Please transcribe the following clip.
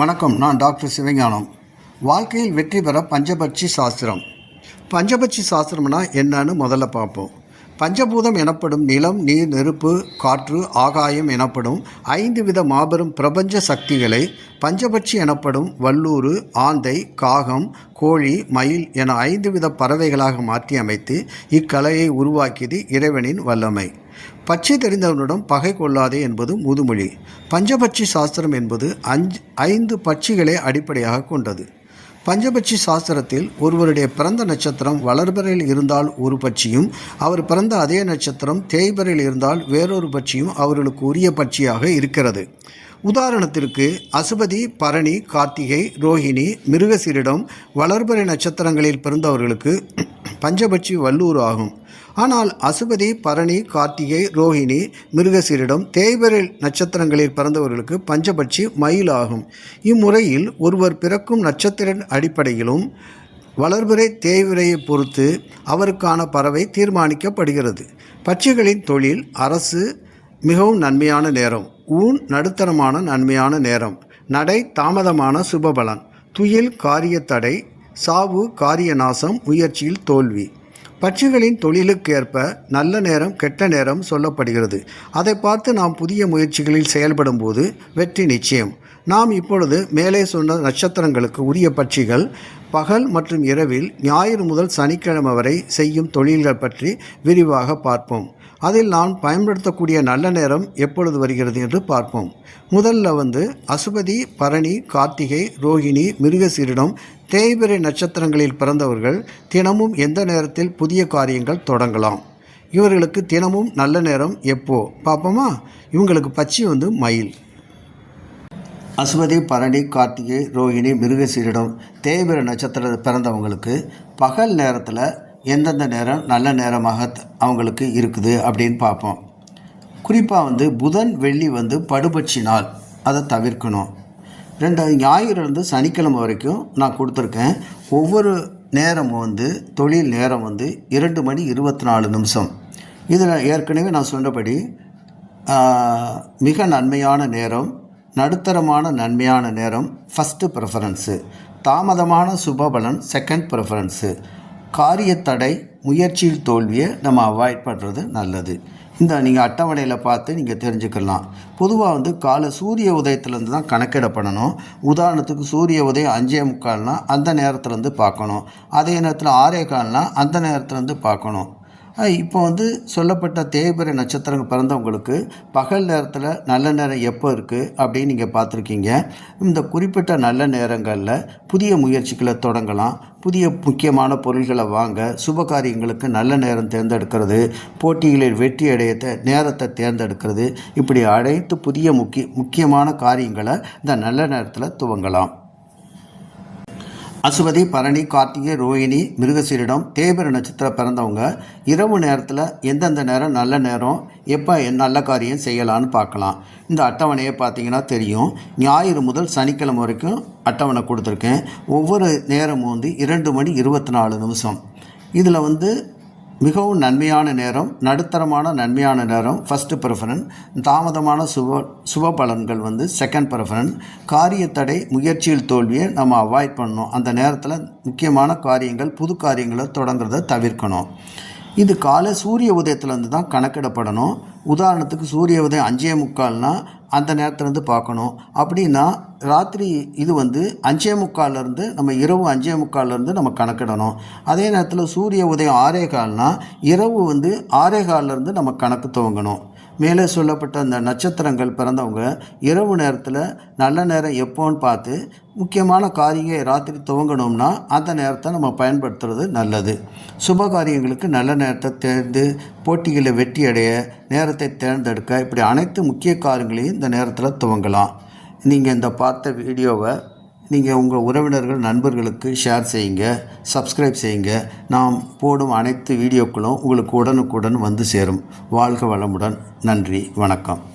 வணக்கம் நான் டாக்டர் சிவஞானம். வாழ்க்கையில் வெற்றி பெற பஞ்சபட்சி சாஸ்திரம். பஞ்சபட்சி சாஸ்திரம்னா என்னன்னு முதல்ல பார்ப்போம். பஞ்சபூதம் எனப்படும் நிலம் நீர் நெருப்பு காற்று ஆகாயம் எனப்படும் ஐந்து வித மாபெரும் பிரபஞ்ச சக்திகளை பஞ்சபட்சி எனப்படும் வல்லூறு ஆந்தை காகம் கோழி மயில் என ஐந்து வித பறவைகளாக மாற்றி அமைத்து இக்கலையை உருவாக்கியது இறைவனின் வல்லமை. பச்சை தெரிந்தவனிடம் பகை கொள்ளாதே என்பது முதுமொழி. பஞ்சபட்சி சாஸ்திரம் என்பது அஞ்சு ஐந்து பட்சிகளை அடிப்படையாக கொண்டது. பஞ்சபட்சி சாஸ்திரத்தில் ஒருவருடைய பிறந்த நட்சத்திரம் வளர்பறையில் இருந்தால் ஒரு பட்சியும் அவர் பிறந்த அதே நட்சத்திரம் தேய்பறையில் இருந்தால் வேறொரு பட்சியும் அவர்களுக்கு உரிய பட்சியாக இருக்கிறது. உதாரணத்திற்கு அசுபதி பரணி கார்த்திகை ரோஹிணி மிருகசீரிடம் வளர்பறை நட்சத்திரங்களில் பிறந்தவர்களுக்கு பஞ்சபட்சி வல்லூர் ஆகும். ஆனால் அசுபதி பரணி கார்த்திகை ரோஹிணி மிருகசீரிடம் தேய்பரில் நட்சத்திரங்களில் பிறந்தவர்களுக்கு பஞ்சபட்சி மயில் ஆகும் இம்முறையில் ஒருவர் பிறக்கும் நட்சத்திர அடிப்படையிலும் வளர்பிறை தேய்விரையை பொறுத்து அவருக்கான பறவை தீர்மானிக்கப்படுகிறது. பட்சிகளின் தொழில் அரசு மிகவும் நன்மையான நேரம் ஊன் நடுத்தரமான நன்மையான நேரம் நடை தாமதமான சுபபலன் துயில் காரிய தடை சாவு காரிய நாசம் முயற்சியில் தோல்வி. பட்சிகளின் தொழிலுக்கேற்ப நல்ல நேரம் கெட்ட நேரம் சொல்லப்படுகிறது. அதை பார்த்து நாம் புதிய முயற்சிகளில் செயல்படும் போது வெற்றி நிச்சயம். நாம் இப்பொழுது மேலே சொன்ன நட்சத்திரங்களுக்கு உரிய பட்சிகள் பகல் மற்றும் இரவில் ஞாயிறு முதல் சனிக்கிழமை வரை செய்யும் தொழில்கள் பற்றி விரிவாக பார்ப்போம். அதில் நான் பயன்படுத்தக்கூடிய நல்ல நேரம் எப்பொழுது வருகிறது என்று பார்ப்போம். முதல்ல வந்து அசுபதி பரணி கார்த்திகை ரோகிணி மிருகசீரிடம் தேய்பிரை நட்சத்திரங்களில் பிறந்தவர்கள் தினமும் எந்த நேரத்தில் புதிய காரியங்கள் தொடங்கலாம்? இவர்களுக்கு தினமும் நல்ல நேரம் எப்போ? பார்ப்போமா இவங்களுக்கு பச்சி வந்து மயில். அஸ்வதி பரணி கார்த்திகை ரோகிணி மிருகசீரிடம் தேய்பிர நட்சத்திர பிறந்தவங்களுக்கு பகல் நேரத்தில் எந்தெந்த நேரம் நல்ல நேரமாக அவங்களுக்கு இருக்குது அப்படின்னு பார்ப்போம் குறிப்பாக வந்து புதன் வெள்ளி வந்து படுபட்சி நாள். அதை தவிர்க்கணும். ரெண்டு ஞாயிறுலேருந்து சனிக்கிழமை வரைக்கும் நான் கொடுத்துருக்கேன். ஒவ்வொரு நேரமும் வந்து தொழில் நேரம் வந்து இரண்டு மணி இருபத்தி நாலு நிமிஷம். இதில் ஏற்கனவே நான் சொன்னபடி மிக நன்மையான நேரம் நடுத்தரமான நன்மையான நேரம் ஃபஸ்ட்டு ப்ரிஃபரன்ஸு தாமதமான சுபபலன் செகண்ட் ப்ரிஃபரன்ஸு காரியத்தடை முயற்சியில் தோல்வியை நம்ம அவாய்ட் பண்ணுறது நல்லது. இந்த நீங்கள் அட்டவணையில் பார்த்து நீங்கள் தெரிஞ்சுக்கலாம். பொதுவாக வந்து காலை சூரிய உதயத்துலேருந்து தான் கணக்கிடப்படணும் உதாரணத்துக்கு சூரிய உதயம் அஞ்சே முக்கால்னால் அந்த நேரத்துலேருந்து பார்க்கணும். அதே நேரத்தில் ஆறே கால்னால் அந்த நேரத்துலேருந்து பார்க்கணும். இப்போ வந்து சொல்லப்பட்ட தேய்பிரை நட்சத்திரம் பிறந்தவங்களுக்கு பகல் நேரத்தில் நல்ல நேரம் எப்போ இருக்குது அப்படின்னு நீங்கள் பார்த்துருக்கீங்க. இந்த குறிப்பிட்ட நல்ல நேரங்களில் புதிய முயற்சிகளை தொடங்கலாம். புதிய முக்கியமான பொருள்களை வாங்க சுப காரியங்களுக்கு நல்ல நேரம் தேர்ந்தெடுக்கிறது. போட்டிகளில் வெற்றி அடைய நேரத்தை தேர்ந்தெடுக்கிறது. இப்படி அனைத்து புதிய முக்கிய முக்கியமான காரியங்களை இந்த நல்ல நேரத்தில் துவங்கலாம். அசுவதி பரணி கார்த்திகை ரோஹிணி மிருகசீரிடம் தேய்பிர நட்சத்திரம் பிறந்தவங்க இரவு நேரத்தில் எந்தெந்த நேரம் நல்ல நேரம் எப்போ நல்ல காரியம் செய்யலான்னு பார்க்கலாம். இந்த அட்டவணையை பார்த்தீங்கன்னா தெரியும். ஞாயிறு முதல் சனிக்கிழமை வரைக்கும் அட்டவணை கொடுத்துருக்கேன். ஒவ்வொரு நேரமும் வந்து இரண்டு மணி இருபத்தி நாலு நிமிஷம். இதில் வந்து மிகவும் நன்மையான நேரம் நடுத்தரமான நன்மையான நேரம் ஃபஸ்ட்டு ப்ரிஃபரன் தாமதமான சுப சுப பலன்கள் வந்து செகண்ட் ப்ரிஃபரன்ஸ் காரியத்தடை முயற்சியில் தோல்வியை நம்ம அவாய்ட் பண்ணணும். அந்த நேரத்தில் முக்கியமான காரியங்கள் புது காரியங்களை தொடங்குறத தவிர்க்கணும். இது காலை சூரிய உதயத்துலேருந்து தான் கணக்கிடப்படணும். உதாரணத்துக்கு சூரிய உதயம் அஞ்சே முக்கால்னால் அந்த நேரத்துலேருந்து பார்க்கணும். அப்படின்னா ராத்திரி இது வந்து அஞ்சே முக்கால்லேருந்து நம்ம இரவு அஞ்சே முக்கால்லேருந்து நம்ம கணக்கிடணும். அதே நேரத்தில் சூரிய உதயம் ஆறே கால்னால் இரவு வந்து ஆறே கால்லேருந்து நம்ம கணக்கு துவங்கணும். மேலே சொல்லப்பட்ட அந்த நட்சத்திரங்கள் பிறந்தவங்க இரவு நேரத்தில் நல்ல நேரம் எப்போன்னு பார்த்து முக்கியமான காரியங்கள் ராத்திரி துவங்கணும்னா அந்த நேரத்தை நம்ம பயன்படுத்துறது நல்லது. சுப காரியங்களுக்கு நல்ல நேரத்தை தேர்ந்து போட்டிகளை வெற்றி அடைய நேரத்தை தேர்ந்தெடுக்க இப்படி அனைத்து முக்கிய காரியங்களையும் இந்த நேரத்தில் துவங்கலாம். நீங்கள் இந்த பார்த்த வீடியோவை நீங்கள் உங்கள் உறவினர்கள் நண்பர்களுக்கு ஷேர் செய்யுங்க சப்ஸ்கிரைப் செய்யுங்க. நாம் போடும் அனைத்து வீடியோக்களும் உங்களுக்கு உடனுக்குடன் வந்து சேரும். வாழ்க வளமுடன். நன்றி. வணக்கம்.